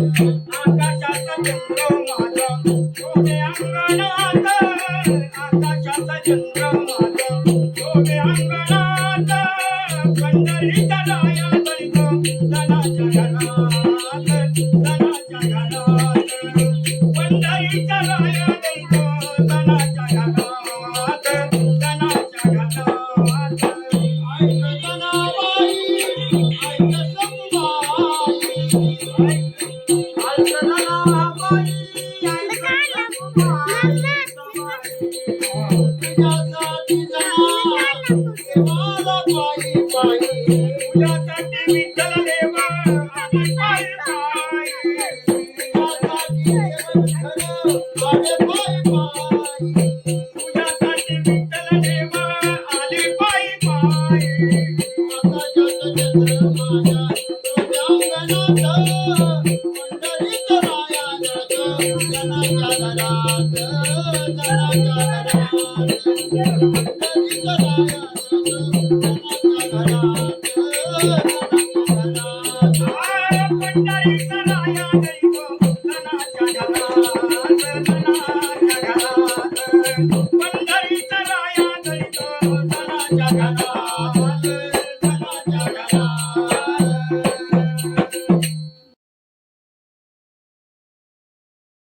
चंद्र माता तो अंगनाथ आताच्या चंद्र माता तो त्या अंगनाथ कोणित चला जगनाथ तना चग पंडरी चला जगनाथ तना चग Thank you. Thank you.